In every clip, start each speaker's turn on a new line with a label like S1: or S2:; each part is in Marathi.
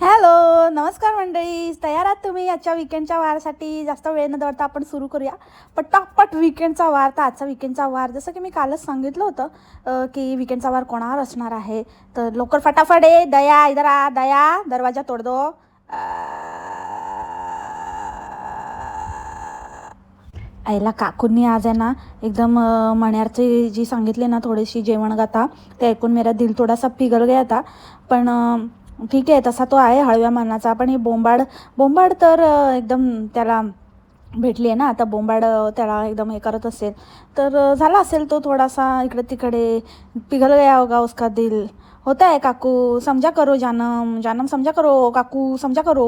S1: हॅलो नमस्कार मंडळी. तयार आहात तुम्ही आजच्या विकेंडच्या वारसाठी? जास्त वेळ न दवडता आपण सुरू करूया. पटापट विकेंडचा वार तर आजचा विकेंडचा वार. जसं की मी कालच सांगितलं होतं की विकेंडचा वार कोणावर असणार आहे? तर लवकर फटाफट आहे दया इधर आ. दया दरवाजा तोडदो आईला काकूंनी आज आहे ना एकदम अं, मण्यारची जी सांगितली ना थोडीशी जेवण गाता ते ऐकून मेरा दिल थोडासा पिघल गया था. पण ठीक आहे तसा तो आहे हळव्या मानाचा. पण हे बोंबाड बोंबाड तर एकदम त्याला भेटली आहे ना. आता बोंबाड त्याला एकदम हे करत असेल. तर झाला असेल तो थोडासा इकडे तिकडे पिघल गया होगा उसका दिल. होता है काकू समजा करो जानम. जानम समजा करो काकू समजा करो.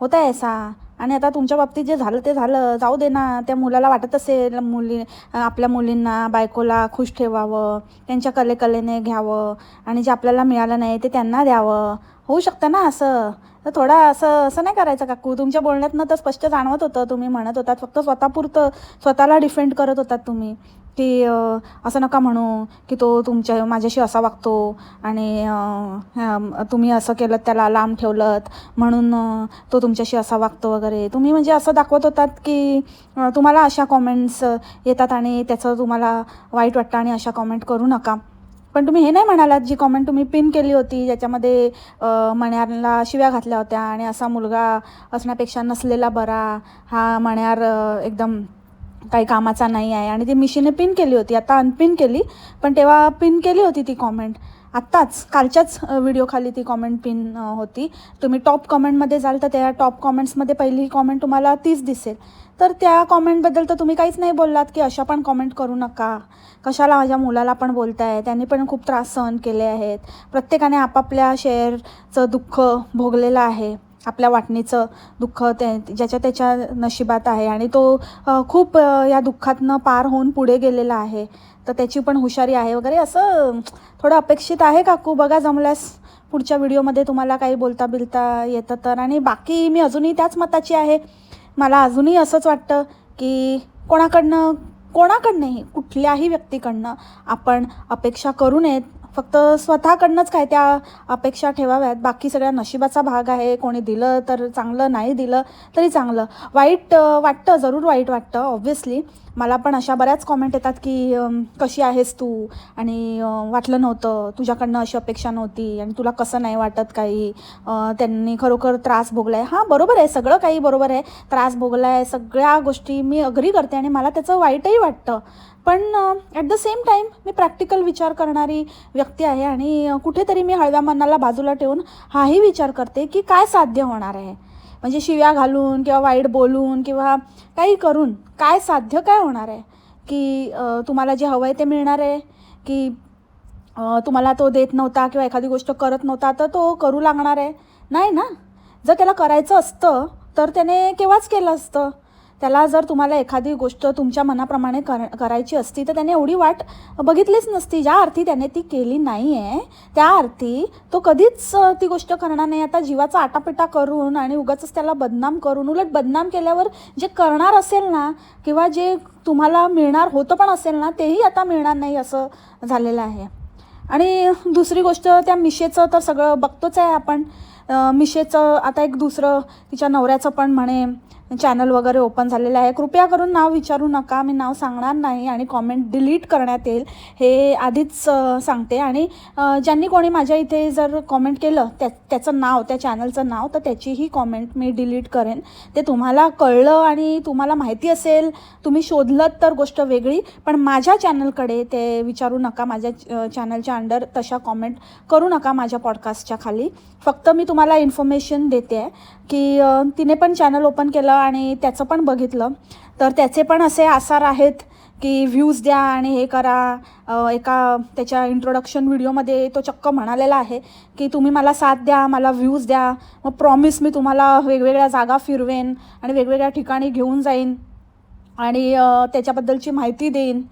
S1: होता है ऐसा. आणि आता तुमच्या बाबतीत जे झालं ते झालं. जाऊ दे ना. त्या मुलाला वाटत असेल मुली आपल्या मुलींना बायकोला खुश ठेवावं त्यांच्या कलेकलेने घ्यावं आणि जे आपल्याला मिळालं नाही ते त्यांना द्यावं. होऊ शकतं ना असं? तर थोडा असं असं नाही करायचं काकू. तुमच्या बोलण्यातनं तर स्पष्ट जाणवत होतं. तुम्ही म्हणत होतात. फक्त स्वतःपुरतं स्वतःला डिफेंड करत होतात तुम्ही. की असं नका म्हणू की तो तुमच्या माझ्याशी असा वागतो आणि तुम्ही असं केलं त्याला लांब ठेवलं म्हणून तो तुमच्याशी असा वागतो वगैरे. तुम्ही म्हणजे असं दाखवत होतात की तुम्हाला अशा कॉमेंट्स येतात आणि त्याचं तुम्हाला वाईट वाटतं आणि अशा कॉमेंट करू नका. पण तुम्ही हे नाही म्हणालात जी कॉमेंट तुम्ही पिन केली होती ज्याच्यामध्ये मण्यारला शिव्या घातल्या होत्या आणि असा मुलगा असण्यापेक्षा नसलेला बरा हा मण्यार एकदम काही कामाचा नाही आहे आणि ती मिशीने पिन केली होती. आता अनपिन केली पण तेव्हा पिन केली होती ती कॉमेंट आत्ताच कालच्याच व्हिडिओखाली ती कॉमेंट पिन होती. तुम्ही टॉप कॉमेंटमध्ये जाल तर त्या टॉप कॉमेंट्समध्ये पहिली कॉमेंट तुम्हाला तीच दिसेल. तर त्या कॉमेंटबद्दल तर तुम्ही काहीच नाही बोललात की अशा पण कॉमेंट करू नका. कशाला माझ्या मुलाला पण बोलताय? त्यांनी पण खूप त्रास सहन केले आहेत. प्रत्येकाने आपापल्या शेअरचं दुःख भोगलेलं आहे. आपल्या वाटणीचं दुःख ते ज्याच्या त्याच्या नशिबात आहे. आणि तो खूप या दुःखातनं पार होऊन पुढे गेलेला आहे. तर त्याची पण हुशारी आहे वगैरे. असं थोडं अपेक्षित आहे काकू. बघा जमल्यास पुढच्या व्हिडिओमध्ये तुम्हाला काही बोलता बिलता येतं तर. आणि बाकी मी अजूनही त्याच मताची आहे. मला अजूनही असंच वाटतं की कोणाकडनं कोणाकडनंही कुठल्याही व्यक्तीकडनं आपण अपेक्षा करू नयेत. फक्त स्वतःकडनंच काय त्या अपेक्षा ठेवाव्यात. बाकी सगळ्या नशिबाचा भाग आहे. कोणी दिलं तर चांगलं नाही दिलं तरी चांगलं. वाईट वाटतं जरूर वाईट वाटतं ऑब्व्हियसली मला पण अशा बऱ्याच कॉमेंट येतात की कशी आहेस तू? आणि वाटलं नव्हतं. तुझ्याकडनं अशी अपेक्षा नव्हती. आणि तुला कसं नाही वाटत काही? त्यांनी खरोखर त्रास भोगला आहे हां बरोबर आहे. सगळं काही बरोबर आहे. त्रास भोगला आहे सगळ्या गोष्टी मी अग्री करते आणि मला त्याचं वाईटही वाटतं. पण ॲट द सेम टाईम मी प्रॅक्टिकल विचार करणारी व्यक्ती आहे आणि कुठेतरी मी हळव्या मनाला बाजूला ठेवून हाही विचार करते की काय साध्य होणार आहे. म्हणजे शिव्या घालून किंवा वाईट बोलून किंवा काही करून काय साध्य काय होणार आहे? की तुम्हाला जे हवं आहे ते मिळणार आहे? की तुम्हाला तो देत नव्हता किंवा एखादी गोष्ट करत नव्हता तर तो करू लागणार आहे? नाही ना. जर त्याला करायचं असतं तर त्याने केव्हाच केलं असतं? त्याला जर तुम्हाला एखादी गोष्ट तुमच्या मनाप्रमाणे कर करायची असती तर त्याने एवढी वाट बघितलीच नसती. ज्या अर्थी त्याने ती केली नाही आहे त्या अर्थी तो कधीच ती गोष्ट करणार नाही. आता जीवाचा आटापिटा करून आणि उगाच त्याला बदनाम करून उलट बदनाम केल्यावर जे करणार असेल ना किंवा जे तुम्हाला मिळणार होतं पण असेल ना तेही आता मिळणार नाही असं झालेलं आहे. आणि दुसरी गोष्ट त्या मिशेचं तर सगळं बघतोच आहे आपण. मिशेचं आता एक दुसरं तिच्या नवऱ्याचं पण म्हणे चॅनल वगैरे ओपन झालेलं आहे. कृपया करून नाव विचारू नका. मी नाव सांगणार नाही आणि कॉमेंट डिलीट करण्यात येईल. हे आधीच सांगते. आणि ज्यांनी कोणी माझ्या इथे जर कॉमेंट केलं त्या त्याचं नाव त्या चॅनलचं नाव तर त्याचीही कॉमेंट मी डिलीट करेन. ते तुम्हाला कळलं आणि तुम्हाला माहिती असेल तुम्ही शोधलं तर गोष्ट वेगळी पण माझ्या चॅनलकडे ते विचारू नका. माझ्या चॅनलच्या अंडर तशा कॉमेंट करू नका माझ्या पॉडकास्टच्या खाली. फक्त मी तुम्हाला इन्फॉर्मेशन देते आहे की तिने पण चॅनल ओपन केलं आणि त्याचं पण बघितलं. तर त्याचे पण असे आसार आहेत की व्ह्यूज द्या आणि हे करा. एका त्याच्या इंट्रोडक्शन व्हिडिओमध्ये तो चक्क म्हणालेला आहे की तुम्ही मला साथ द्या मला व्ह्यूज द्या. मग प्रॉमिस मी तुम्हाला वेगवेगळ्या जागा फिरवेन आणि वेगवेगळ्या ठिकाणी घेऊन जाईन आणि त्याच्याबद्दलची माहिती देईन.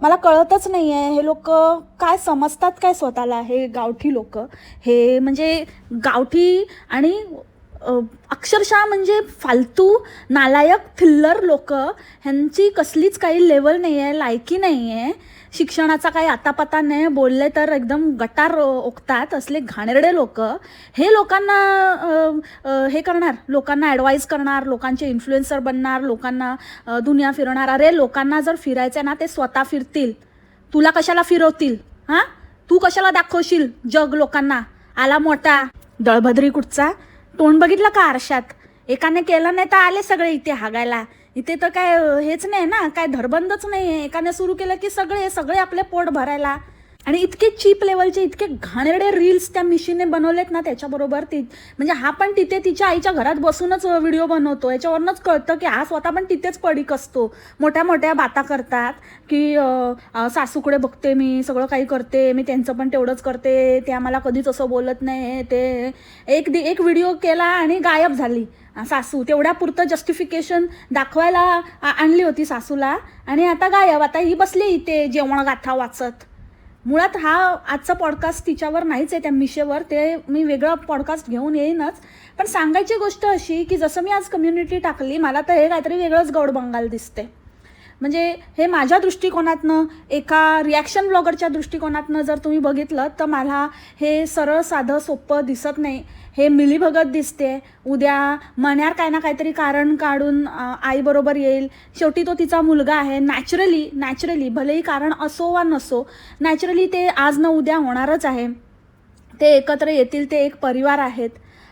S1: मला कळतच नाही आहे हे लोक काय समजतात काय स्वतःला हे गावठी लोक? हे म्हणजे गावठी आणि अक्षरशः म्हणजे फालतू नालायक फिल्लर लोक ह्यांची कसलीच काही लेवल नाही आहे लायकी नाही आहे शिक्षणाचा काही आतापाता नाही बोलले तर एकदम गटार ओकतात असले घाणेरडे लोक. हे लोकांना हे करणार लोकांना ॲडवाईज करणार लोकांचे इन्फ्लुएन्सर बनणार लोकांना दुनिया फिरवणार. अरे लोकांना जर फिरायचं आहे ना ते स्वतः फिरतील. तुला कशाला फिरवतील? हां? तू कशाला दाखवशील जग लोकांना? आला मोठा. दळभद्री कुठचा? तोंड बघितलं का आरशात? एकाने केलं नाही तर आले सगळे इथे हागायला. इथे तर काय हेच नाही ना काय धरबंदच नाही आहे एकाने सुरू केलं की सगळे सगळे आपले पोट भरायला. आणि इतके चीप लेवलचे इतके घाणेरडे रील्स त्या मिशीने बनवलेत ना त्याच्याबरोबर ती म्हणजे हा पण तिथे तिच्या आईच्या घरात बसूनच व्हिडिओ बनवतो. याच्यावरूनच कळतं की हा स्वतः पण तिथेच पडीक असतो. मोठ्या मोठ्या बाता करतात की सासूकडे बघते मी सगळं काही करते मी त्यांचं पण तेवढंच करते ते आम्हाला कधीच असं बोलत नाही ते एक दि एक व्हिडिओ केला आणि गायब झाली. सासू तेवढ्यापुरतं जस्टिफिकेशन दाखवायला आणली होती सासूला आणि आता गायब. आता ही बसली इथे जेवण गाथा वाचत. मुळात हा आजचा पॉडकास्ट तिच्यावर नाहीच आहे त्या मिशेवर. ते मी वेगळा पॉडकास्ट घेऊन येईनच. पण सांगायची गोष्ट अशी की जसं मी आज कम्युनिटी टाकली मला तर हे काहीतरी वेगळंच गौड बंगाल दिसते म्हणजे हे माझ्या दृष्टिकोनातनं एका रिॲक्शन ब्लॉगरच्या दृष्टिकोनातनं जर तुम्ही बघितलं तर मला हे सरळ साधं सोपं दिसत नाही. हे मिलीभगत दिसते. उद्या मण्यार काय ना काहीतरी कारण काढून आईबरोबर येईल. शेवटी तो तिचा मुलगा आहे. नॅचरली नॅचरली भलेही कारण असो वा नसो नॅचरली ते आज न उद्या होणारच आहे. ते एकत्र येतील ते एक परिवार आहेत.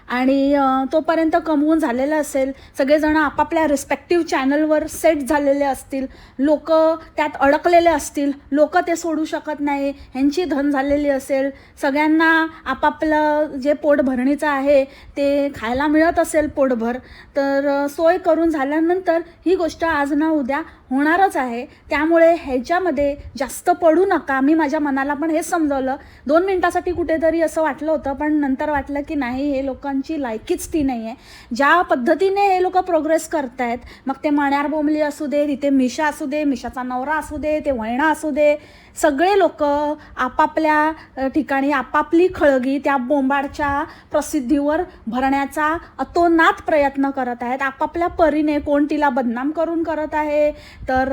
S1: आणि तोपर्यंत कमवून झालेलं असेल. सगळेजण आपापल्या रिस्पेक्टिव्ह चॅनलवर सेट झालेले असतील. लोक त्यात अडकलेले असतील. लोक ते सोडू शकत नाही. ह्यांची धन झालेली असेल. सगळ्यांना आपापलं जे पोट भरणीचं आहे ते खायला मिळत असेल पोटभर. तर सोय करून झाल्यानंतर ही गोष्ट आज ना उद्या होणारच आहे. त्यामुळे ह्याच्यामध्ये जास्त पडू नका. मी माझ्या मनाला पण हेच समजवलं. दोन मिनटासाठी कुठेतरी असं वाटलं होतं पण नंतर वाटलं की नाही हे लोकांची लायकीच ती नाही आहे ज्या पद्धतीने हे लोक प्रोग्रेस करत आहेत मग ते मण्यार बोंबली असू दे तिथे मिशा असू दे मिशाचा नवरा असू दे ते वैणा असू दे सगळे लोक आपापल्या ठिकाणी आपापली खळगी त्या बोंबाडच्या प्रसिद्धीवर भरण्याचा अतोनात प्रयत्न करत आहेत. आपापल्या परीने कोण तिला बदनाम करून करत आहे? तर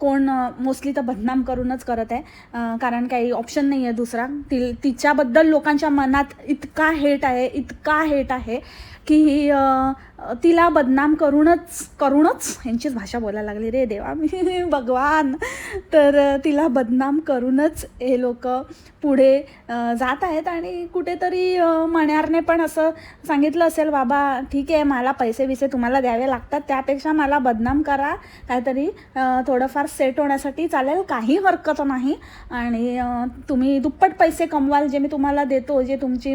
S1: कोण मोस्टली तर बदनाम करूनच करत आहे. कारण काही ऑप्शन नाही आहे दुसरा. ति तिच्याबद्दल लोकांच्या मनात इतका हेट आहे इतका हेट आहे. की तिला बदनाम करूनच करूनच यांचीच भाषा बोलायला लागली. रे देवा मी भगवान. तर तिला बदनाम करूनच हे लोक पुढे जात आहेत आणि कुठेतरी मण्यारने पण असं सांगितलं असेल बाबा ठीक आहे मला पैसे बिसे तुम्हाला द्यावे लागतात. त्यापेक्षा मला बदनाम करा. काहीतरी थोडंफार सेट होण्यासाठी चालेल. काही हरकत नाही. आणि तुम्ही दुप्पट पैसे कमवाल जे मी तुम्हाला देतो जे तुमची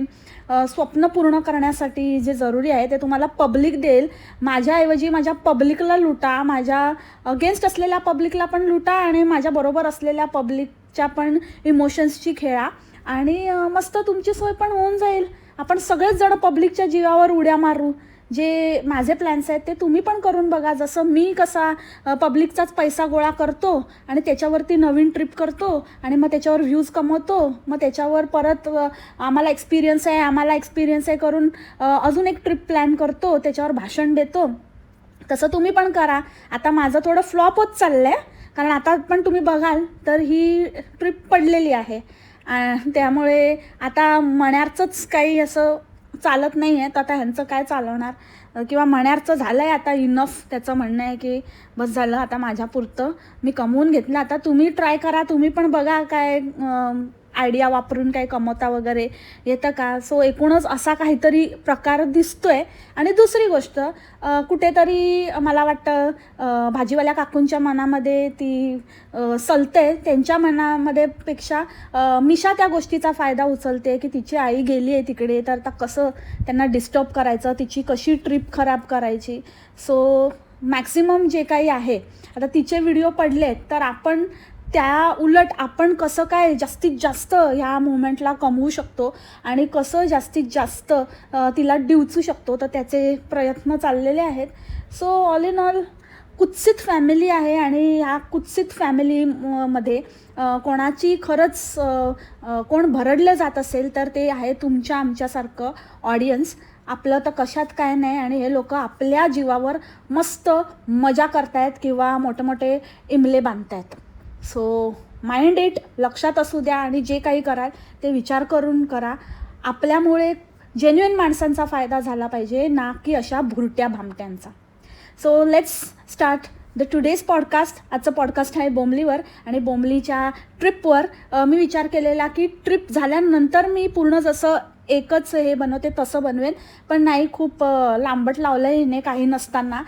S1: स्वप्न पूर्ण करण्यासाठी जे जरुरी आहे ते तुम्हाला पब्लिक देईल. माझ्याऐवजी माझ्या पब्लिकला लुटा माझ्या अगेन्स्ट असलेल्या पब्लिकला पण लुटा आणि माझ्याबरोबर असलेल्या पब्लिकच्या पण इमोशन्सची खेळा. आणि मस्त तुमची सोय पण होऊन जाईल. आपण सगळेच जण पब्लिकच्या जीवावर उड्या मारू. जे माझे प्लॅन्स आहेत ते तुम्ही पण करून बघा. जसं मी कसा पब्लिकचाच पैसा गोळा करतो आणि त्याच्यावरती नवीन ट्रिप करतो आणि मग त्याच्यावर व्ह्यूज कमवतो मग त्याच्यावर परत आम्हाला एक्सपिरियन्स आहे आम्हाला एक्सपिरियन्स आहे करून अजून एक ट्रिप प्लॅन करतो त्याच्यावर भाषण देतो. तसं तुम्ही पण करा. आता माझं थोडं फ्लॉप होत चाललं आहे कारण आता पण तुम्ही बघाल तर ही ट्रिप पडलेली आहे. त्यामुळे आता मण्याचंच काही असं चालत नाही आहे तर आता ह्यांचं काय चालवणार? किंवा मण्यारचं झालं आहे आता इनफ त्याचं म्हणणं आहे की बस झालं आता माझ्यापुरतं. मी कमवून घेतलं. आता तुम्ही ट्राय करा. तुम्ही पण बघा काय आयडिया वापरून काय कमवता वगैरे येतं का? सो एकूणच असा काहीतरी प्रकार दिसतोय. आणि दुसरी गोष्ट कुठेतरी मला वाटतं भाजीवाल्या काकूंच्या मनामध्ये ती सलते त्यांच्या मनामध्ये पेक्षा मिशा त्या गोष्टीचा फायदा उचलते की तिची आई गेली आहे तिकडे तर आता कसं त्यांना डिस्टर्ब करायचं? तिची कशी ट्रिप खराब करायची? सो मॅक्सिमम जे काही आहे आता तिचे व्हिडिओ पडले तर आपण त्या उलट आपण कसं काय जास्तीत जास्त ह्या मुवमेंटला कमवू शकतो आणि कसं जास्तीत जास्त तिला डिवचू शकतो तर त्याचे प्रयत्न चाललेले आहेत. सो ऑल इन ऑल कुत्सित फॅमिली आहे आणि ह्या कुत्सित फॅमिली म- मध्ये कोणाची खरंच कोण भरडलं जात असेल तर ते आहे तुमच्या आमच्यासारखं ऑडियन्स आपलं तर कशात काय नाही आणि हे लोक आपल्या जीवावर मस्त मजा करतायत किंवा मोठे मोठे इमले बांधतायत. सो माइंड इट लक्षात असू द्या आणि जे काही कराल ते विचार करून करा. आपल्यामुळे जेन्युइन माणसांचा फायदा झाला पाहिजे ना की अशा भुरट्या भामट्यांचा. So let's start the today's podcast आजचं पॉडकास्ट आहे बोंबलीवर आणि बोंबलीच्या ट्रिपवर मी विचार केलेला की ट्रिप झाल्यानंतर मी पूर्ण जसं एकच हे बनवते तसं बनवेन. पण नाही खूप लांबट लावलं आहे हिने काही नसताना.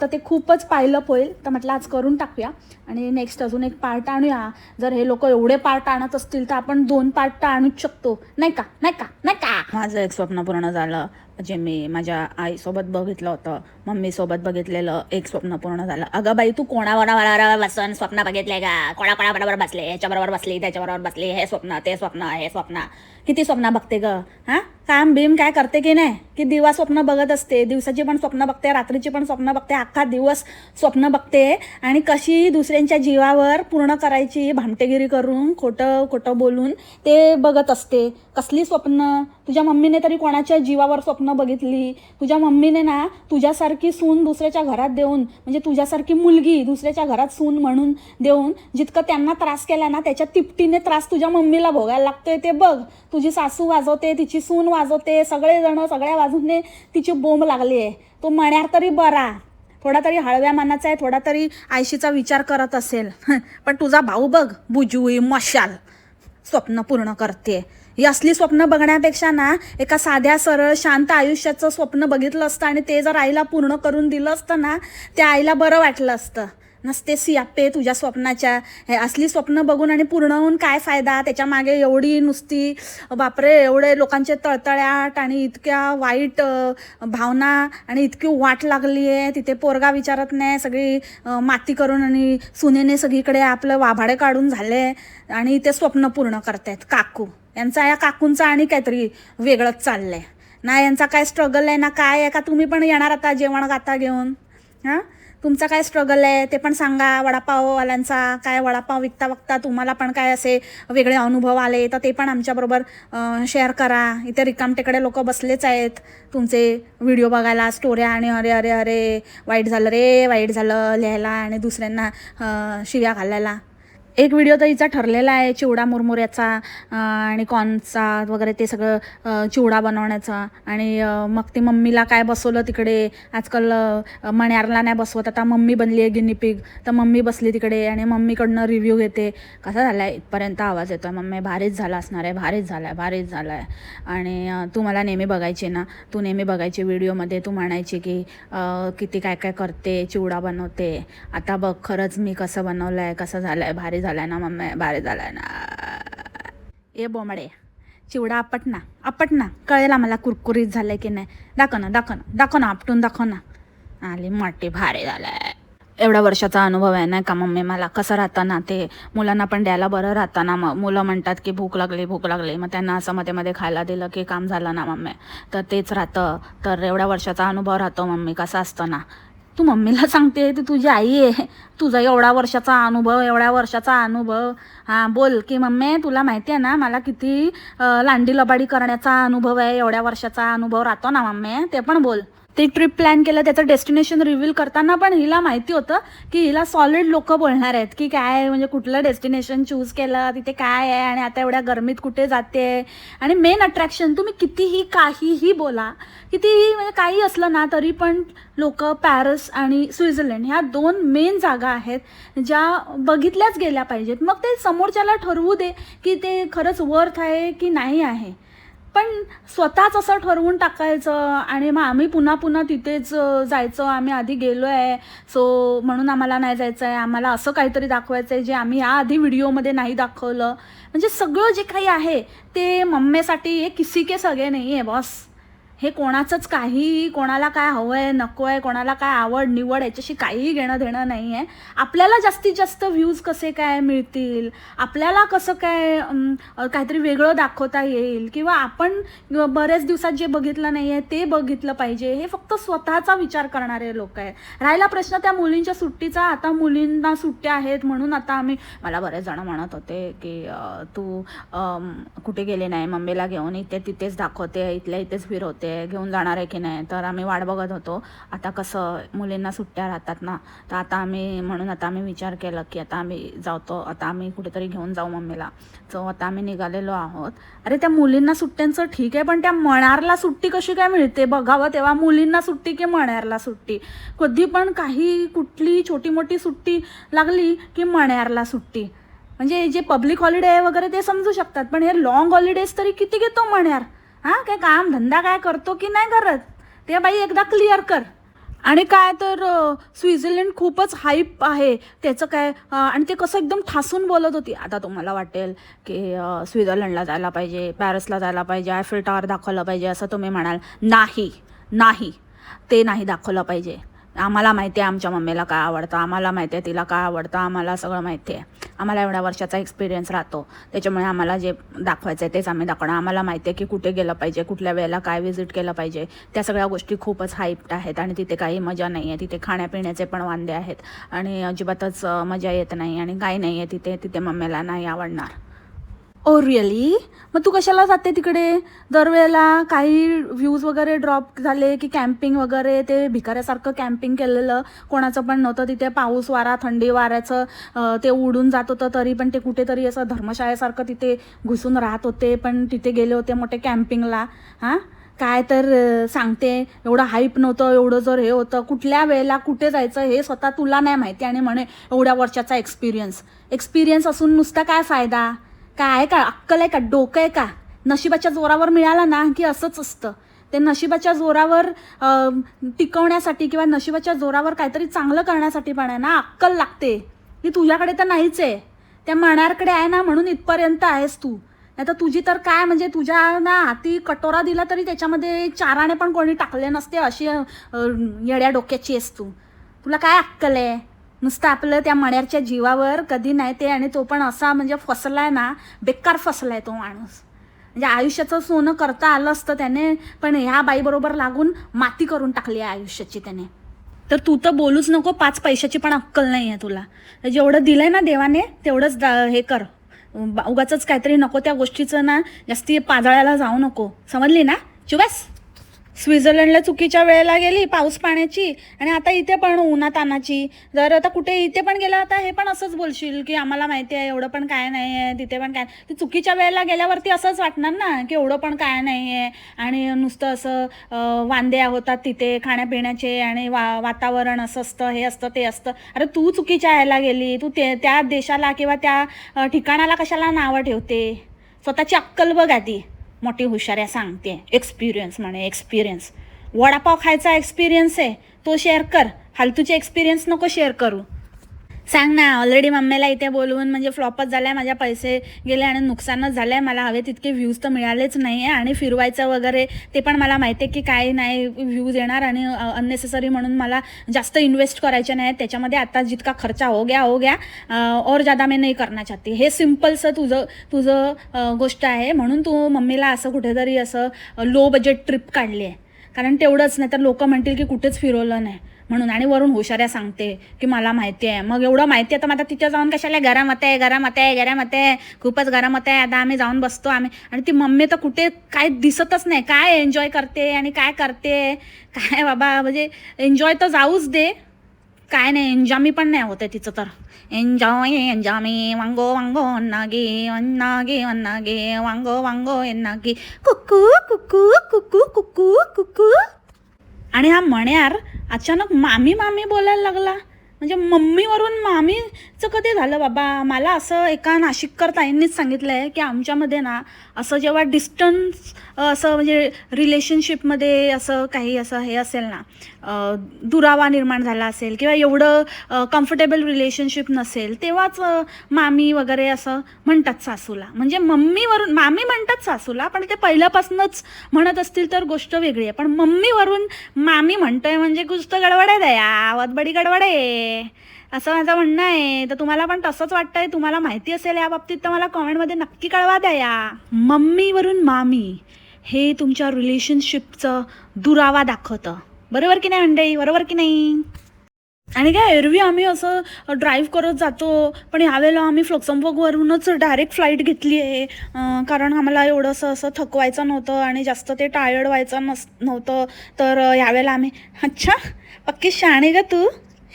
S1: तर ते खूपच पायलप होईल तर म्हटलं आज करून टाकूया. आणि नेक्स्ट अजून एक पार्ट आणूया. जर हे लोक एवढे पार्ट आणत असतील तर आपण दोन पार्ट आणूच शकतो. नाही का? नाही का? नाही का? माझं एक स्वप्न पूर्ण झालं. जे मी माझ्या आईसोबत बघितलं होतं मम्मीसोबत बघितलेलं एक स्वप्न पूर्ण झालं. अगं बाई तू कोणाबरोबर बसन स्वप्न बघितले का? कोणा कोणाबरोबर बसले? याच्याबरोबर बसली त्याच्याबरोबर बसली हे स्वप्न ते स्वप्न हे स्वप्न. किती स्वप्न बघते ग हां? काम भीम काय करते की नाही? की दिवा स्वप्न बघत असते दिवसाची पण स्वप्न बघते रात्रीची पण स्वप्न बघते अख्खा दिवस स्वप्न बघते आणि कशी दुसऱ्यांच्या जीवावर पूर्ण करायची भामटेगिरी करून खोटं खोटं बोलून ते बघत असते. कसली स्वप्न? तुझ्या मम्मीने तरी कोणाच्या जीवावर स्वप्न बघितली? तुझ्या मम्मीने ना तुझ्यासारखी सून दुसऱ्याच्या घरात देऊन म्हणजे तुझ्यासारखी मुलगी दुसऱ्याच्या घरात सून म्हणून देऊन जितकं त्यांना त्रास केला ना त्याच्या तिपटीने त्रास तुझ्या मम्मीला भोगायला लागतोय ते बघ. तुझी सासू वाजवते तिची सून वाजवते सगळेजण सगळ्या बाजूने तिची बोंब लागली आहे. तो म्हण्यार तरी बरा. थोडा तरी हळव्या मनाचा आहे थोडा तरी आयशीचा विचार करत असेल. पण तुझा भाऊ बघ बुजुई मशाल. स्वप्न पूर्ण करते. ही असली स्वप्न बघण्यापेक्षा ना एका साध्या सरळ शांत आयुष्याचं स्वप्न बघितलं असतं आणि ते जर आईला पूर्ण करून दिलं असतं ना त्या आईला बरं वाटलं असतं. नसते सियाप्पे तुझ्या स्वप्नाच्या. हे असली स्वप्न बघून आणि पूर्ण होऊन काय फायदा? त्याच्यामागे एवढी नुसती बापरे एवढे लोकांचे तळतळ्याट आणि इतक्या वाईट भावना आणि इतकी वाट लागली आहे. तिथे पोरगा विचारत नाही सगळी माती करून आणि सुनेने सगळीकडे आपलं वाभाडे काढून झाले आणि ते स्वप्न पूर्ण करतायत. काकू. यांचा या काकूंचा आणि काहीतरी वेगळंच चाललंय. ना यांचा काय स्ट्रगल आहे ना काय आहे? का तुम्ही पण येणार आता जेवण गाता घेऊन? हां? तुमचा काय स्ट्रगल आहे? ते पण सांगा. वडापाववाल्यांचा काय वडापाव विकता विकता तुम्हाला पण काय असे वेगळे अनुभव आले? तर ते पण आमच्याबरोबर शेअर करा. इथे रिकामटेकडे लोक बसलेच आहेत. तुमचे व्हिडिओ बघायला स्टोऱ्या आणि अरे अरे अरे वाईट झालं रे वाईट झालं लिहायला आणि दुसऱ्यांना शिव्या घालायला. एक व्हिडिओ तर हिचा ठरलेला आहे चिवडा मुरमुऱ्याचा आणि कॉर्नचा वगैरे ते सगळं चिवडा बनवण्याचा. आणि मग ती मम्मीला काय बसवलं तिकडे? आजकाल मण्यारला नाही बसवत. आता मम्मी बनली आहे गिनीपिग तर मम्मी बसली तिकडे आणि मम्मीकडनं रिव्ह्यू घेते. कसा झाला आहे इथपर्यंत आवाज येतो आहे मम्मी भारीच झाला असणार आहे. भारीच झाला आहे भारीच झाला आहे आणि तू मला नेहमी बघायची ना? तू नेहमी बघायची व्हिडिओमध्ये. तू म्हणायची की किती काय काय करते? चिवडा बनवते. आता बघ खरंच मी कसं बनवलं आहे कसं झालं आहे भारी झालं आहे ना मम्मी? भारी झालं आहे ना. ए बोंबडे. चिवडा आपट ना आपट ना कळेल आम्हाला कुरकुरीत झालंय की नाही. दाखव ना दाखव ना दाखव ना आपटून दाखव ना. आली मोठी भारी झालंय. एवढ्या वर्षाचा अनुभव आहे नाही का मम्मी? मला कसं राहतं ना ते मुलांना पण द्यायला बरं राहतं ना. मग मुलं म्हणतात की भूक लागली भूक लागली. मग त्यांना असं मध्ये मध्ये खायला दिलं की काम झालं ना मम्मी? तर तेच राहतं. तर एवढ्या वर्षाचा अनुभव राहतो मम्मी. कसं असतं ना तू मम्मीला सांगते ती तुझी आई आहे. तुझा एवढा वर्षाचा अनुभव एवढ्या वर्षाचा अनुभव. हां बोल की मम्मी तुला माहिती आहे ना मला किती लांडी लबाडी करण्याचा अनुभव आहे एवढ्या वर्षाचा अनुभव राहतो ना मम्मी ते पण बोल. ते ट्रिप प्लॅन केलं त्याचं डेस्टिनेशन रिव्हील करताना पण हिला माहिती होतं की हिला सॉलिड लोक बोलणार आहेत की काय म्हणजे कुठलं डेस्टिनेशन चूज केलं तिथे काय आहे आणि आता एवढ्या गर्मीत कुठे जाते. आणि मेन अट्रॅक्शन तुम्ही कितीही काहीही बोला कितीही म्हणजे काही असलं ना तरी पण लोक पॅरिस आणि स्वित्झर्लंड ह्या दोन मेन जागा आहेत ज्या बघितल्याच गेल्या पाहिजेत. मग ते समोरच्याला ठरवू दे की ते खरंच वर्थ आहे की नाही आहे. पण स्वतःच असं ठरवून टाकायचं आणि मग आम्ही पुन्हा पुन्हा तिथेच जायचं. आम्ही आधी गेलो आहे सो म्हणून आम्हाला नाही जायचं आहे आम्हाला असं काहीतरी दाखवायचं आहे जे आम्ही याआधी व्हिडिओमध्ये नाही दाखवलं. म्हणजे सगळं जे काही आहे ते मम्मीसाठी हे किसी के सगळे नाही आहे बॉस. हे कोणाचंच काही कोणाला काय हवं आहे नको आहे कोणाला काय आवड निवड याच्याशी काहीही घेणं देणं नाही आहे आपल्याला जास्तीत जास्त व्ह्यूज कसे काय मिळतील? आपल्याला कसं काय काहीतरी वेगळं दाखवता येईल? किंवा आपण बऱ्याच दिवसात जे बघितलं नाही आहे ते बघितलं पाहिजे. हे फक्त स्वतःचा विचार करणारे लोक आहेत. राहिला प्रश्न त्या मुलींच्या सुट्टीचा. आता मुलींना सुट्ट्या आहेत म्हणून आता आम्ही मला बरेच जण म्हणत होते की तू कुठे गेले नाही? मम्मीला घेऊन इथे तिथेच दाखवते इथल्या इथेच फिरवते. आहे घेऊन जाणार आहे की नाही? तर आम्ही वाट बघत होतो. आता कसं मुलींना सुट्ट्या राहतात ना तर आता आम्ही म्हणून आता आम्ही विचार केला की आता आम्ही जातो आता आम्ही कुठेतरी घेऊन जाऊ मम्मीला. सो आता आम्ही निघालेलो आहोत. अरे त्या मुलींना सुट्ट्यांचं ठीक आहे पण त्या मणारला सुट्टी कशी काय मिळते? बघावं तेव्हा मुलींना सुट्टी की मण्यारला सुट्टी? कधी पण काही कुठली छोटी मोठी सुट्टी लागली की मण्यारला सुट्टी. म्हणजे जे पब्लिक हॉलिडे आहे वगैरे ते समजू शकतात पण हे लॉंग हॉलिडेज तरी किती घेतो मण्यार? हां काय काम धंदा काय करतो की नाही करत? ते बाई एकदा क्लिअर कर. आणि काय तर स्वित्झर्लंड खूपच हाईप आहे. त्याचं काय आणि ते कसं एकदम ठासून बोलत होती. आता तुम्हाला वाटेल की स्वित्झर्लंडला जायला पाहिजे पॅरिसला जायला पाहिजे आयफिल टॉवर दाखवलं पाहिजे असं तुम्ही म्हणाल. नाही नाही. ते नाही दाखवलं पाहिजे. आम्हाला माहिती आहे आमच्या मम्मीला काय आवडतं आम्हाला माहिती आहे तिला काय आवडतं आम्हाला सगळं माहिती आहे. आम्हाला एवढ्या वर्षाचा एक्सपिरियन्स राहतो. त्याच्यामुळे आम्हाला जे दाखवायचं आहे तेच आम्ही दाखवणार. आम्हाला माहिती आहे की कुठे गेलं पाहिजे कुठल्या वेळेला काय विजिट केलं पाहिजे. त्या सगळ्या गोष्टी खूपच हाईप्ड आहेत आणि तिथे काही मजा नाही आहे. तिथे खाण्यापिण्याचे पण वांदे आहेत आणि अजिबातच मजा येत नाही आणि काही नाही आहे तिथे. तिथे मम्मीला नाही आवडणार. Oh, ओ रिअली मग तू कशाला जाते तिकडे? दरवेळेला काही व्ह्यूज वगैरे ड्रॉप झाले की कॅम्पिंग वगैरे ते भिकाऱ्यासारखं कॅम्पिंग केलेलं. कोणाचं पण नव्हतं तिथे. पाऊस वारा थंडी वाऱ्याचं ते उडून जात होतं तरी पण ते कुठेतरी असं धर्मशाळेसारखं तिथे घुसून राहत होते. पण तिथे गेले होते मोठे कॅम्पिंगला हां? काय तर सांगते. एवढं हाईप नव्हतं एवढं जर हे होतं. कुठल्या वेळेला कुठे जायचं हे स्वतः तुला नाही माहिती. आणि म्हणे एवढ्या वर्षाचा एक्सपिरियन्स एक्सपिरियन्स असून नुसता काय फायदा? काय आहे का अक्कल आहे का? डोकं आहे का? नशिबाच्या जोरावर मिळाला ना की असंच असतं. ते नशिबाच्या जोरावर टिकवण्यासाठी किंवा नशिबाच्या जोरावर काहीतरी चांगलं करण्यासाठी पण आहे ना अक्कल लागते. ती तुझ्याकडे तर नाहीच आहे. त्या मणारकडे आहे ना म्हणून इथपर्यंत आहेस तू. नाही तर तुझी तर काय म्हणजे तुझ्या ना हाती कटोरा दिला तरी त्याच्यामध्ये चाराने पण कोणी टाकले नसते अशी येड्या डोक्याची आहेस तू. तुला काय अक्कल आहे? नुसतं आपलं त्या मण्यारच्या जीवावर कधी नाही ते आणि तो पण असा म्हणजे फसलाय ना बेकार फसलाय तो माणूस. म्हणजे आयुष्याचं सोनं करता आलं असतं त्याने पण ह्या बाईबरोबर लागून माती करून टाकली आहे आयुष्याची त्याने. तर तू तर बोलूच नको पाच पैशाची पण अक्कल नाही आहे तुला. जेवढं जेवढं दिलंय ना देवाने तेवढंच दा- हे कर. उगाच काहीतरी नको त्या गोष्टीचं ना जास्ती पाजळायला जाऊ नको. समजली ना चुबस स्वित्झर्लंडला चुकीच्या वेळेला गेली पाऊस पाण्याची आणि आता इथे पण उन्हातानाची जर आता कुठे इथे पण गेला आता हे पण असंच बोलशील की आम्हाला माहिती आहे एवढं पण काय नाही आहे तिथे पण काय ते चुकीच्या वेळेला गेल्यावरती असंच वाटणार ना की एवढं पण काय नाही आहे. आणि नुसतं असं वांदे होतात तिथे खाण्यापिण्याचे आणि वा वातावरण असं असतं हे असतं ते असतं. अरे तू चुकीच्या ह्याला गेली तू ते त्या देशाला किंवा त्या ठिकाणाला कशाला नावं ठेवते? स्वतःची अक्कल बघ आधी. मोठी हुशाऱ्या सांगते. एक्सपिरियन्स म्हणे एक्सपिरियन्स वडापाव खायचा एक्सपिरियन्स आहे तो शेअर कर. फालतूचे एक्सपिरियन्स नको शेअर करू. सांग ना ऑलरेडी मम्मीला इथे बोलवून म्हणजे फ्लॉपच झालाय माझ्या पैसे गेले आणि नुकसानच झालंय मला हवे तितके व्ह्यूज तर मिळालेच नाही आहे आणि फिरवायचं वगैरे ते पण मला माहिती आहे की काय नाही व्ह्यूज येणार आणि अननेसेसरी म्हणून मला जास्त इन्व्हेस्ट करायचे नाही त्याच्यामध्ये आता जितका खर्चा हो गया हो गया और ज़्यादा मी नाही करणार चाहती हे सिम्पलचं तुझं तुझं गोष्ट आहे. म्हणून तू मम्मीला असं कुठेतरी असं लो बजेट ट्रिप काढली आहे कारण तेवढंच नाही तर लोक म्हणतील की कुठेच फिरवलं नाही. म्हणून आणि वरून हुशाऱ्या सांगते की मला माहिती आहे. मग एवढं माहिती आहे तर मग आता तिथे जाऊन कशाला गरम आहे गरम आहे गरम आहे. खूपच गरम आहे. आता आम्ही जाऊन बसतो आम्ही. आणि ती मम्मी तर कुठे काय दिसतच नाही. काय एन्जॉय करते आणि काय करते? काय बाबा म्हणजे एन्जॉय तर जाऊच दे. काय नाही एन्जॉमी पण नाही होते तिचं तर. एन्जॉय एन्जामी वांगो वांगो अन्नागे अन्नागे अन्नागे. वांगो वांगो एन्नागे कुकू कुकू कुकू कुकू कुकू. आणि हा मण्यार अचानक मामी मामी बोलायला लागला. म्हणजे मम्मीवरून मामीचं कधी झालं बाबा? मला असं एका नाशिककर ताईंनीच सांगितलं आहे की आमच्यामध्ये ना असं जेव्हा डिस्टन्स असं म्हणजे रिलेशनशिपमध्ये असं काही असं हे असेल ना दुरावा निर्माण झाला असेल किंवा एवढं कम्फर्टेबल रिलेशनशिप नसेल तेव्हाच मामी वगैरे असं म्हणतात सासूला. म्हणजे मम्मीवरून मामी म्हणतात सासूला पण ते पहिल्यापासूनच म्हणत असतील तर गोष्ट वेगळी आहे. पण मम्मीवरून मामी म्हणतोय म्हणजे गोष्ट गडबड आहे दया वदबडी गडबड आहे. असं माझं म्हणणं आहे. तर तुम्हाला पण तसंच वाटतंय. तुम्हाला माहिती असेल या बाबतीत तर मला कॉमेंटमध्ये नक्की कळवा द्या. या मम्मीवरून मामी हे तुमच्या रिलेशनशिपचं दुरावा दाखवतं. बरोबर की नाही मंडळी? बरोबर की नाही? आणि काय एरवी आम्ही असं ड्राईव्ह करत जातो. पण यावेळेला आम्ही फ्लक्समबर्गवरूनच डायरेक्ट फ्लाईट घेतली आहे. कारण आम्हाला एवढंसं असं थकवायचं नव्हतं आणि जास्त ते टायर्ड व्हायचं नस नव्हतं. तर यावेळेला आम्ही अच्छा पक्की शाणे का तू?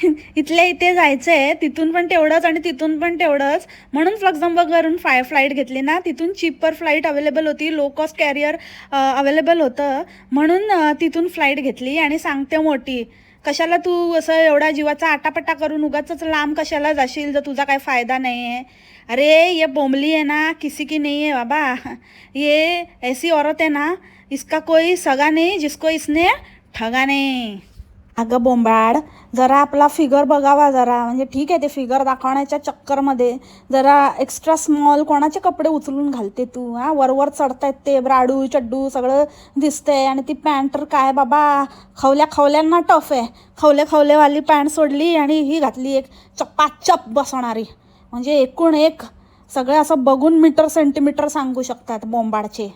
S1: इथल्या इथे जायचं आहे तिथून पण तेवढंच आणि तिथून पण तेवढंच. म्हणून फ्लक्झमबर्गवरून फाय फ्लाईट घेतली ना तिथून चीपर फ्लाईट अवेलेबल होती लो कॉस्ट कॅरियर अवेलेबल होतं. म्हणून तिथून फ्लाईट घेतली आणि सांगते मोठी कशाला तू असं एवढा जीवाचा आटापट्टा करून उगाच लांब कशाला जाशील? जर तुझा काही फायदा नाही आहे अरे ये बोंबली आहे ना किसी की नाही आहे बाबा. ये ऐसी औरत है ना इसका कोई सगा नहीं जिसको इसने ठगा नाही. अगं बोंबाड जरा आपला फिगर बघावा जरा. म्हणजे ठीक आहे ते फिगर दाखवण्याच्या चक्करमध्ये. जरा एक्स्ट्रा स्मॉल कोणाचे कपडे उचलून घालते तू हा? वरवर चढतायत ते ब्राडू चड्डू सगळं दिसतंय. आणि ती पॅन्ट तर काय बाबा खवल्या खवल्यांना टफ आहे. खवले खवलेवाली पॅन्ट सोडली आणि ही घातली एक चप्पाचप बसवणारी. म्हणजे एकूण एक सगळे असं बघून मीटर सेंटीमीटर सांगू शकतात बोंबाडचे.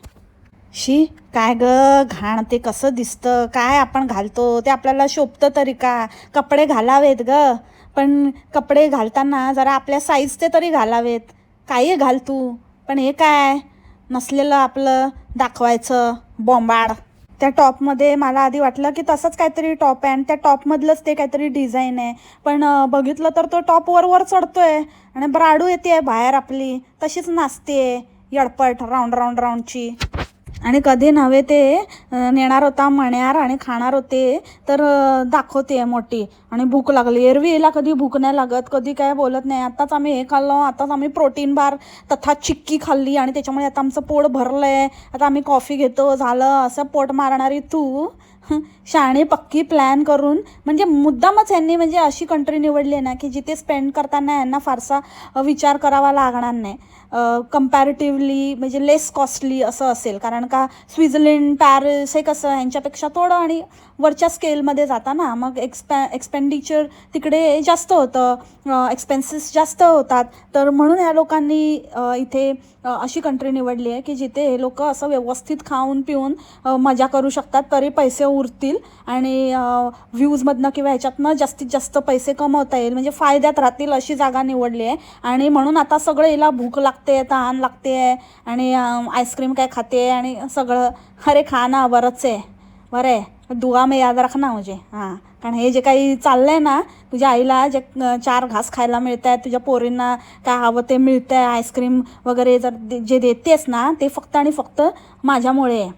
S1: शी काय ग? घाण ते कसं दिसतं? काय आपण घालतो? ते आपल्याला शोभतं तरी का? कपडे घालावेत ग. पण कपडे घालताना जरा आपल्या साईजचे तरी घालावेत. काही घाल तू. पण हे काय? नसलेलं आपलं दाखवायचं बॉम्बाड त्या टॉपमध्ये मला आधी वाटलं की तसंच काहीतरी टॉप आहे आणि त्या टॉपमधलंच ते काहीतरी डिझाईन आहे. पण बघितलं तर तो टॉप वर वर आहे आणि ब्राडू येते आहे बाहेर आपली. तशीच नाचते आहे यडपट राऊंड राऊंड राऊंडची आणि कधी नव्हे ते नेणार होता मण्यार आणि खाणार होते तर दाखवते दाखवते मोठी. आणि भूक लागली. एरवी हिला कधी भूक नाही लागत कधी काय बोलत नाही. आत्ताच आम्ही हे खाल्लो आताच आम्ही प्रोटीन बार तथा चिक्की खाल्ली आणि त्याच्यामुळे आता आमचं पोट भरलं आहे आता आम्ही कॉफी घेतो झालं असं पोट मारणारी तू शाणे पक्की प्लॅन करून म्हणजे मुद्दामच यांनी म्हणजे अशी कंट्री निवडली आहे ना की जिथे स्पेंड करताना यांना फारसा विचार करावा लागणार नाही. कम्पॅरेटिव्हली म्हणजे लेस कॉस्टली असं असेल. कारण का स्वित्झर्लंड पॅरिस हे कसं ह्यांच्यापेक्षा थोडं आणि वरच्या स्केलमध्ये जाता ना मग एक्सपॅ एक्सपेंडिचर तिकडे जास्त होतं एक्सपेन्सेस जास्त होतात. तर म्हणून ह्या लोकांनी इथे अशी कंट्री निवडली आहे की जिथे हे लोक असं व्यवस्थित खाऊन पिऊन मजा करू शकतात तरी पैसे उरतील आणि व्ह्यूजमधनं किंवा ह्याच्यातनं जास्तीत जास्त पैसे कमवता येईल. म्हणजे फायद्यात राहतील अशी जागा निवडली आहे. आणि म्हणून आता सगळं हिला भूक लागते. लागते तहान लागते आणि आईस्क्रीम काय खाते आणि सगळं. अरे खा ना बरंच आहे. बरं आहे. दुआ में याद रखना म्हणजे हां. कारण हे जे काही चाललं आहे ना तुझ्या आईला जे चार घास खायला मिळत आहेत तुझ्या पोरींना काय हवं ते मिळतं आहे आईस्क्रीम वगैरे जर दे- जे देतेस ना ते फक्त आणि फक्त माझ्यामुळे आहे.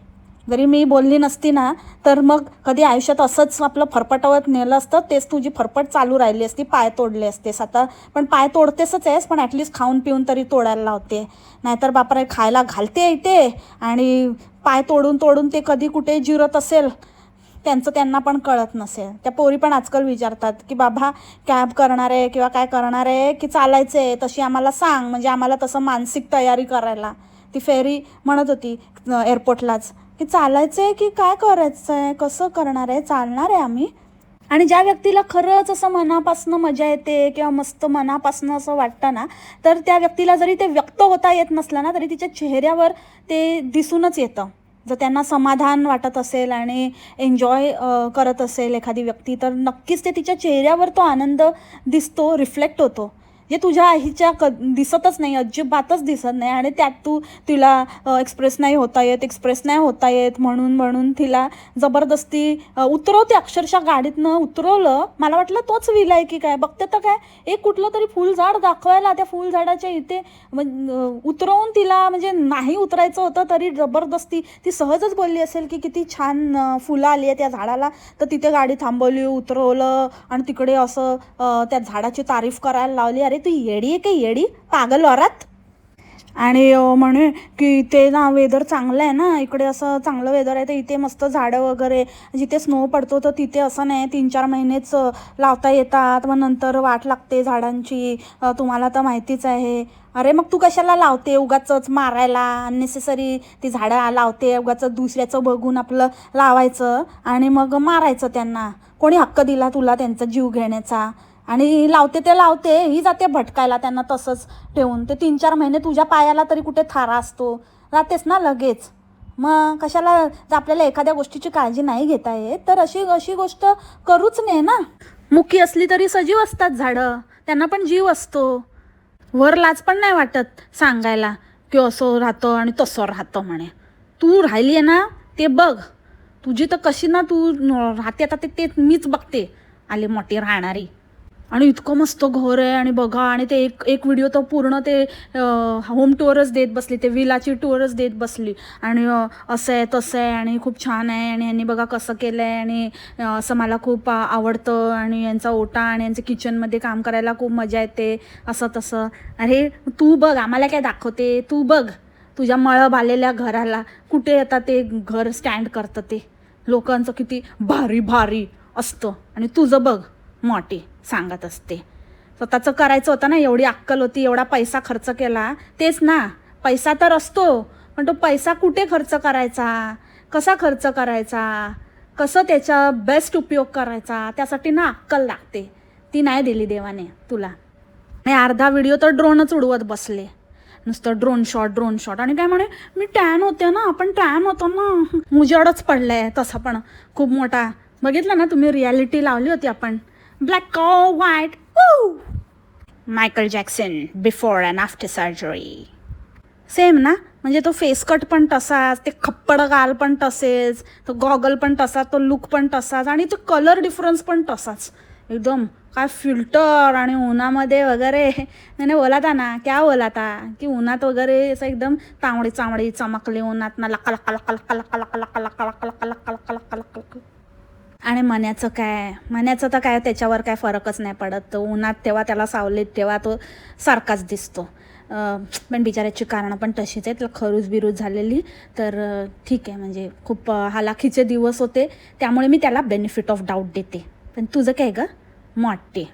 S1: जरी मी बोलली नसती ना तर मग कधी आयुष्यात असंच आपलं फरफटवत नेलं असतं तेच तुझी फरफट चालू राहिली असती पाय तोडले असतेस आता. पण पाय तोडतेसच आहेस पण ॲटलिस्ट खाऊन पिऊन तरी तोडायला लावते. नाहीतर बापरे खायला घालते इथे. आणि पाय तोडून तोडून ते कधी कुठे जिरत असेल त्यांचं त्यांना पण कळत नसेल. त्या पोरी पण आजकाल विचारतात की बाबा कॅब करणार आहे किंवा काय करणार आहे की चालायचं आहे तशी आम्हाला सांग. म्हणजे आम्हाला तसं मानसिक तयारी करायला. ती फेरी म्हणत होती एअरपोर्टलाच की चालायचं आहे की काय करायचं आहे कसं करणार आहे? चालणार आहे आम्ही. आणि ज्या व्यक्तीला खरंच असं मनापासनं मजा येते किंवा मस्त मनापासनं असं वाटतं ना तर त्या व्यक्तीला जरी ते व्यक्त होता येत नसलं ना तरी तिच्या चेहऱ्यावर ते दिसूनच येतं. जर त्यांना समाधान वाटत असेल आणि एन्जॉय करत असेल एखादी व्यक्ती तर नक्कीच ते तिच्या चेहऱ्यावर तो आनंद दिसतो रिफ्लेक्ट होतो. हे तुझ्या आईच्या क दिसतच नाही अजिबातच दिसत नाही आणि त्यात तू तिला एक्सप्रेस नाही होता येत एक्सप्रेस नाही होता येत म्हणून म्हणून तिला जबरदस्ती उतरवते. अक्षरशः गाडीतनं उतरवलं. मला वाटलं तोच विलाय की काय? बघते तर काय? एक कुठलं तरी फुलझाड दाखवायला त्या फुलझाडाच्या इथे उतरवून तिला म्हणजे नाही उतरायचं होतं तरी जबरदस्ती ती सहजच बोलली असेल की किती छान फुलं आली आहे त्या झाडाला. तर तिथे गाडी थांबवली उतरवलं आणि तिकडे असं त्या झाडाची तारीफ करायला लावली. अरे तू येडी आहे का येडी? पागल वरात. आणि म्हणे की ते ना वेदर चांगलं आहे ना इकडे असं चांगलं वेदर आहे तर इथे मस्त झाडं वगैरे जिथे स्नो पडतो तर तिथे असं नाही तीन चार महिनेच लावता येतात मग नंतर वाट लागते झाडांची तुम्हाला तर माहितीच आहे. अरे मग तू कशाला लावते उगाचंच मारायला? अननेसेसरी ती झाडं लावते उगाच दुसऱ्याचं बघून आपलं लावायचं आणि मग मारायचं त्यांना. कोणी हक्क दिला तुला त्यांचा जीव घेण्याचा? आणि लावते ते लावते ही जाते भटकायला त्यांना तसंच ठेवून. ते तीन चार महिने तुझ्या पायाला तरी कुठे थारा असतो. राहतेस ना लगेच. मग कशाला जर आपल्याला एखाद्या गोष्टीची काळजी नाही घेता येत? तर अशी अशी गोष्ट करूच नये ना. मुकी असली तरी सजीव असतात झाडं. त्यांना पण जीव असतो. वर लाज पण नाही वाटत सांगायला. की असं राहतं आणि तसं राहतं म्हणे. तू राहिली आहे ना ते बघ. तुझी तर कशी ना तू राहते आता ते ते मीच बघते. आली मोठी राहणारी. आणि इतकं मस्त घर आहे आणि बघा आणि ते एक एक व्हिडिओ तर पूर्ण ते होम टूरच देत बसली ते विलाची टूरच देत बसली. आणि असं आहे तसं आहे आणि खूप छान आहे आणि यांनी बघा कसं केलं आहे आणि असं मला खूप आवडतं आणि यांचा ओटा आणि यांचं किचनमध्ये काम करायला खूप मजा येते असं तसं. अरे तू बघ आम्हाला काय दाखवते? तू बघ तुझ्या मळब आलेल्या घराला कुठे आता ते घर स्टँड करतं ते? लोकांचं किती भारी भारी असतं. आणि तुझं बघ. मोठी सांगत असते. स्वतःचं करायचं होतं ना एवढी अक्कल होती एवढा पैसा खर्च केला. तेच ना पैसा तर असतो पण तो पैसा कुठे खर्च करायचा? कसा खर्च करायचा? कसं त्याचा बेस्ट उपयोग करायचा? त्यासाठी ना अक्कल लागते. ती नाही दिली देवाने तुला. आणि अर्धा व्हिडिओ तर ड्रोनच उडवत बसले. नुसतं ड्रोन शॉट ड्रोन शॉट आणि काय म्हणे मी टॅन होते ना आपण टॅन होतो ना. मुजाडच आहे तसं पण. खूप मोठा. बघितलं ना तुम्ही रियालिटी लावली होती आपण. Black white Michael Jackson before and after surgery same ना म्हणजे तो फेस कट पण तसाच ते खप्पड गाल पण तसेच तो गॉगल पण तसाच तो लुक पण तसाच आणि तो कलर डिफरन्स पण तसाच. एकदम काय फिल्टर आणि उन्हामध्ये वगैरे. नाही बोला था ना क्या ओलाता की उन्हात वगैरे असं एकदम तांबडी चांबडी चमकली उन्हात ना लका लका लक्का लका लका लका लका लका लका लका लका लका लका लका आणि मण्याचं काय? मण्याचं तर काय त्याच्यावर काय फरकच नाही पडत. तो उन्हात तेव्हा त्याला सावलीत तेव्हा तो सारखाच दिसतो. पण बिचाऱ्याची कारणं पण तशीच आहेत. खरूज बिरूज झालेली. तर ठीक आहे. म्हणजे खूप हलाखीचे हालाखीचे दिवस होते. त्यामुळे मी त्याला बेनिफिट ऑफ डाऊट देते. पण तुझं काय गं? मोठे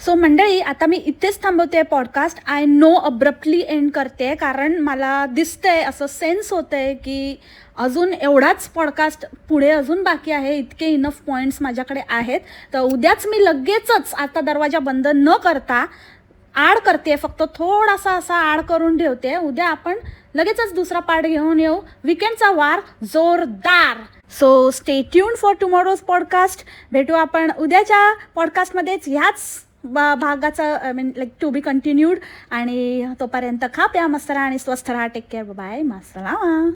S1: सो मंडळी आता मी इथेच थांबवते podcast I know abruptly end करते कारण मला दिसतंय असं सेन्स होतंय की अजून एवढाच पॉडकास्ट पुढे अजून बाकी आहे इतके इनफ पॉईंट्स माझ्याकडे आहेत. तर उद्याच मी लगेचच आता दरवाजा बंद न करता आड करते फक्त थोडासा असा आड करून ठेवते. उद्या आपण लगेचच दुसरा पार्ट घेऊन येऊ. विकेंडचा वार जोरदार. So stay tune for tomorrow's podcast भेटू आपण उद्याच्या पॉडकास्टमध्येच ह्याच बा भागाचा I mean like to be continued आणि तोपर्यंत खा प्या मस्त राहा आणि स्वस्थ राहा. टेक केअर बाय मस्त राहा.